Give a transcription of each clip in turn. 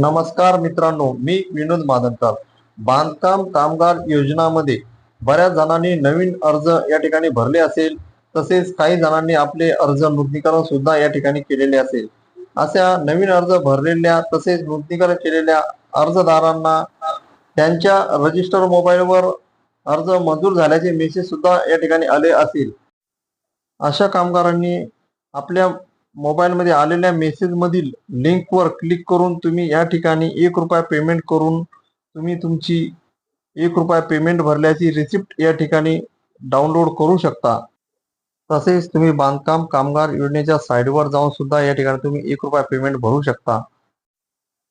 नमस्कार मित्रांनो मी विनोद मादनकर. बांधकाम कामगार योजनामध्ये बऱ्याच जणांनी नवीन अर्ज या ठिकाणी भरले असेल तसेच काही जणांनी आपले अर्ज नूतनीकरण सुद्धा या ठिकाणी केलेले असेल. अशा नवीन अर्ज भरलेल्या तसेच नूतनीकरण केलेल्या अर्जदारांना त्यांच्या रजिस्टर मोबाईलवर अर्ज मंजूर झाल्याचे मेसेज सुद्धा या ठिकाणी आले असेल. अशा कामगारांनी आपल्या मोबाईलमध्ये आलेल्या मेसेजमधील लिंकवर क्लिक करून तुम्ही या ठिकाणी एक रुपया पेमेंट करून तुम्ही तुमची एक रुपया पेमेंट भरल्याची रिसिप्ट या ठिकाणी डाउनलोड करू शकता. तसेच तुम्ही बांधकाम कामगार योजनेच्या साईडवर जाऊन सुद्धा या ठिकाणी तुम्ही एक रुपया पेमेंट भरू शकता.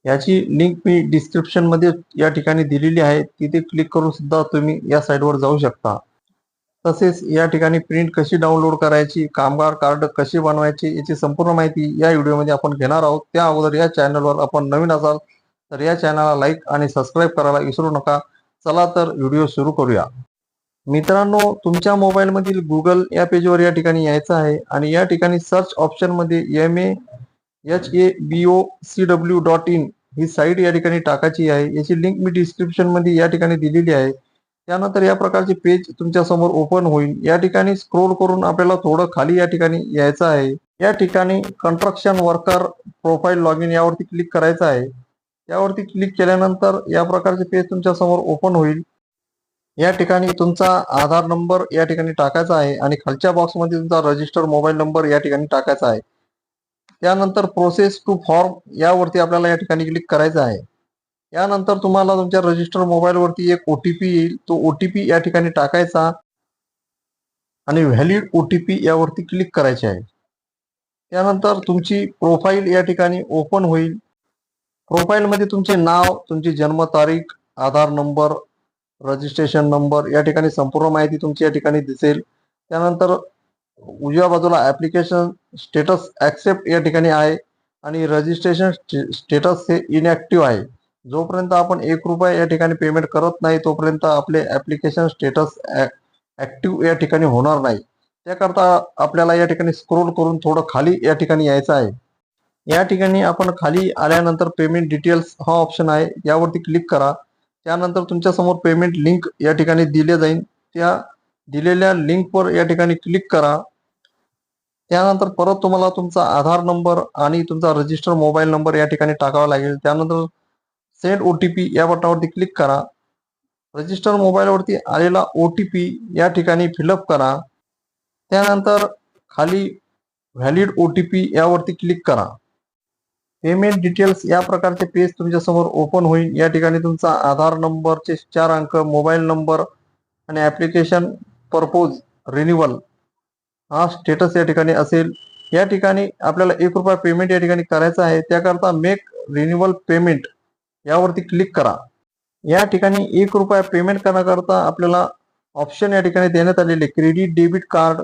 याची लिंक मी डिस्क्रिप्शनमध्ये या ठिकाणी दिलेली आहे. तिथे क्लिक करून सुद्धा तुम्ही या साईडवर जाऊ शकता. तसेच या ठिकाणी प्रिंट कशी डाउनलोड करायची कामगार कार्ड कसे बनवायचे याची संपूर्ण माहिती या व्हिडिओमध्ये आपण घेणार आहोत. त्या अगोदर या चॅनलवर आपण नवीन असाल तर या चॅनलला लाईक आणि सबस्क्राईब करायला विसरू नका. चला तर व्हिडिओ सुरू करूया. मित्रांनो तुमच्या मोबाईलमधील गुगल या पेजवर या ठिकाणी यायचं आहे आणि या ठिकाणी सर्च ऑप्शनमध्ये M A H A B O C W dot in he site या ठिकाणी टाकायची आहे. याची लिंक मी डिस्क्रिप्शनमध्ये या ठिकाणी दिलेली आहे. त्यानंतर या प्रकारचे पेज तुमच्यासमोर ओपन होईल. या ठिकाणी स्क्रोल करून आपल्याला थोडं खाली या ठिकाणी यायचं आहे. या ठिकाणी construction worker profile log in यावरती क्लिक करायचं आहे. यावरती क्लिक केल्यानंतर या प्रकारचे पेज तुमच्यासमोर ओपन होईल. या ठिकाणी तुमचा आधार नंबर या ठिकाणी टाकायचा आहे आणि खालच्या बॉक्समध्ये तुमचा रजिस्टर मोबाईल नंबर या ठिकाणी टाकायचा आहे. त्यानंतर प्रोसेस टू फॉर्म यावरती आपल्याला या ठिकाणी क्लिक करायचं आहे. यानंतर तुम्हाला तुमच्या रजिस्टर मोबाईलवरती एक ओ टी पी येईल. तो ओ टी पी या ठिकाणी टाकायचा आणि व्हॅलिड ओ टी पी यावरती क्लिक करायचे आहे. त्यानंतर तुमची प्रोफाईल या ठिकाणी ओपन होईल. प्रोफाईलमध्ये तुमचे नाव तुमची जन्मतारीख आधार नंबर रजिस्ट्रेशन नंबर या ठिकाणी संपूर्ण माहिती तुमची या ठिकाणी दिसेल. त्यानंतर उजव्या बाजूला ॲप्लिकेशन स्टेटस ॲक्सेप्ट या ठिकाणी आहे आणि रजिस्ट्रेशन स्टेटस हे इनॲक्टिव्ह आहे. जोपर्यंत आपण एक रुपया या ठिकाणी पेमेंट करत नाही तोपर्यंत आपले ॲप्लिकेशन स्टेटस ॲक्टिव्ह या ठिकाणी होणार नाही. त्याकरता आपल्याला या ठिकाणी स्क्रोल करून थोडं खाली या ठिकाणी यायचं आहे. या ठिकाणी आपण खाली आल्यानंतर पेमेंट डिटेल्स हा ऑप्शन आहे. यावरती क्लिक करा. त्यानंतर तुमच्यासमोर पेमेंट लिंक या ठिकाणी दिले जाईल. त्या दिलेल्या लिंकवर या ठिकाणी क्लिक करा. त्यानंतर परत तुम्हाला तुमचा आधार नंबर आणि तुमचा रजिस्टर मोबाईल नंबर या ठिकाणी टाकावा लागेल. त्यानंतर सेंड ओ टी पी या बटनावरती क्लिक करा. रजिस्टर मोबाईलवरती आलेला ओ टी पी या ठिकाणी फिलअप करा. त्यानंतर खाली व्हॅलिड ओ टी पी यावरती क्लिक करा. पेमेंट डिटेल्स या प्रकारचे पेज तुमच्यासमोर ओपन होईल. या ठिकाणी तुमचा आधार नंबरचे चार अंक मोबाईल नंबर आणि ॲप्लिकेशन परपोज रिन्युअल हा स्टेटस या ठिकाणी असेल. या ठिकाणी आपल्याला एक रुपया पेमेंट या ठिकाणी करायचं आहे. त्याकरता मेक रिन्युअल पेमेंट यावरती क्लिक करा. या ठिकाणी एक रुपया पेमेंट करण्याकरता आपल्याला ऑप्शन या ठिकाणी देण्यात आलेले credit debit card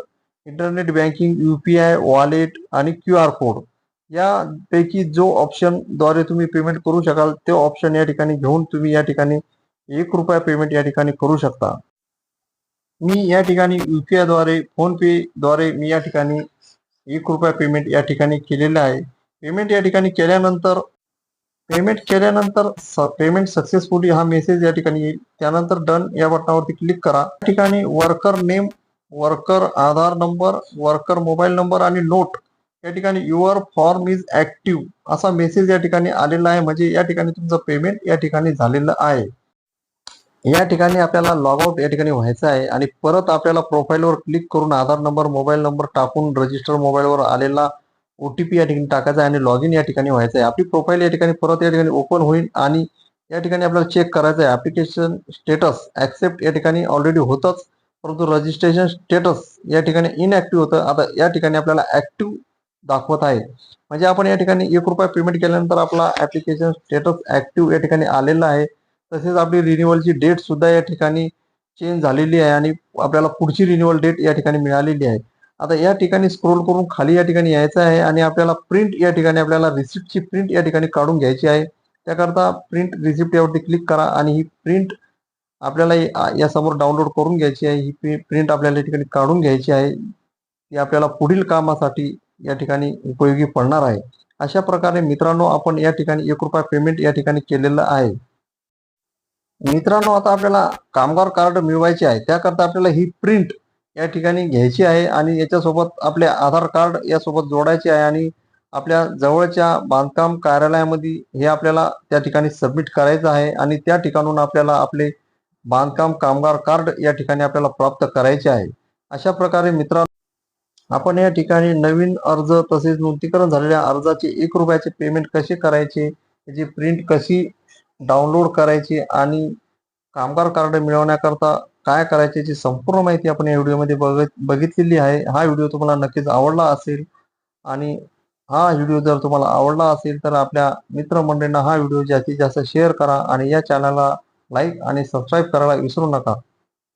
internet banking UPI wallet आणि क्यू आर कोड यापैकी जो ऑप्शनद्वारे तुम्ही पेमेंट करू शकाल ते ऑप्शन या ठिकाणी घेऊन तुम्ही या ठिकाणी एक रुपया पेमेंट या ठिकाणी करू शकता. मी या ठिकाणी यू द्वारे आयद्वारे फोनपेद्वारे द्वारे मी या ठिकाणी एक रुपया पेमेंट या ठिकाणी केलेलं आहे. पेमेंट या ठिकाणी केल्यानंतर पेमेंट केल्यानंतर पेमेंट सक्सेसफुली हा मेसेज या ठिकाणी येईल. त्यानंतर डन या बटनावरती क्लिक करा. या ठिकाणी worker name worker Aadhaar number worker mobile number आणि नोट या ठिकाणी युअर फॉर्म इज ऍक्टिव्ह असा मेसेज या ठिकाणी आलेला आहे. म्हणजे या ठिकाणी तुमचं पेमेंट या ठिकाणी झालेलं आहे. या ठिकाणी आपल्याला लॉग आउट या ठिकाणी व्हायचं आहे आणि परत आपल्याला प्रोफाईलवर क्लिक करून आधार नंबर मोबाईल नंबर टाकून रजिस्टर मोबाईलवर आलेला ओटीपी या ठिकाणी टाकायचा आहे आणि लॉग इन या ठिकाणी व्हायचं आहे आपली प्रोफाईल या ठिकाणी परत या ठिकाणी ओपन होईल आणि या ठिकाणी आपल्याला चेक करायचं आहे ॲप्लिकेशन स्टेटस ॲक्सेप्ट या ठिकाणी ऑलरेडी होतंच परंतु रजिस्ट्रेशन स्टेटस या ठिकाणी इनऍक्टिव्ह होतं आता या ठिकाणी आपल्याला ॲक्टिव्ह दाखवत आहे म्हणजे आपण या ठिकाणी एक रुपया पेमेंट केल्यानंतर आपला ॲप्लिकेशन स्टेटस ॲक्टिव्ह या ठिकाणी आलेला आहे तसेच आपली रिन्युअलची डेटसुद्धा या ठिकाणी चेंज झालेली आहे आणि आपल्याला पुढची रिन्युअल डेट या ठिकाणी मिळालेली आहे आता या ठिकाणी स्क्रोल करून खाली या ठिकाणी यायचं आहे आणि आपल्याला प्रिंट या ठिकाणी आपल्याला रिसिप्टची प्रिंट या ठिकाणी काढून घ्यायची आहे. त्याकरता प्रिंट रिसिप्ट यावरती क्लिक करा आणि ही प्रिंट आपल्याला या समोर डाउनलोड करून घ्यायची आहे. ही प्रिंट आपल्याला या ठिकाणी काढून घ्यायची आहे. ती आपल्याला पुढील कामासाठी या ठिकाणी उपयोगी पडणार आहे. अशा प्रकारे मित्रांनो आपण या ठिकाणी एक रुपया पेमेंट या ठिकाणी केलेलं आहे. मित्रांनो आता आपल्याला कामगार कार्ड मिळवायचे आहे. त्याकरता आपल्याला ही प्रिंट या ठिकाणी घ्यायची आहे आणि याच्यासोबत आपले आधार कार्ड यासोबत जोडायचे आहे आणि आपल्या जवळच्या बांधकाम कार्यालयामध्ये हे आपल्याला त्या ठिकाणी सबमिट करायचं आहे आणि त्या ठिकाणून आपल्याला आपले बांधकाम कामगार कार्ड या ठिकाणी आपल्याला प्राप्त करायचे आहे. अशा प्रकारे मित्रांनो आपण या ठिकाणी नवीन अर्ज तसेच नूतनीकरण झालेल्या अर्जाचे एक रुपयाचे पेमेंट कसे करायचे त्याची प्रिंट कशी डाउनलोड करायची आणि कामगार कार्ड मिळवण्याकरता काय करायचे याची संपूर्ण माहिती आपण या व्हिडिओमध्ये बघत बघितलेली आहे. हा व्हिडिओ तुम्हाला नक्कीच आवडला असेल आणि हा व्हिडिओ जर तुम्हाला आवडला असेल तर आपल्या मित्रमंडळींना हा व्हिडिओ जास्तीत जास्त शेअर करा आणि या चॅनलला लाईक आणि सबस्क्राईब करायला विसरू नका.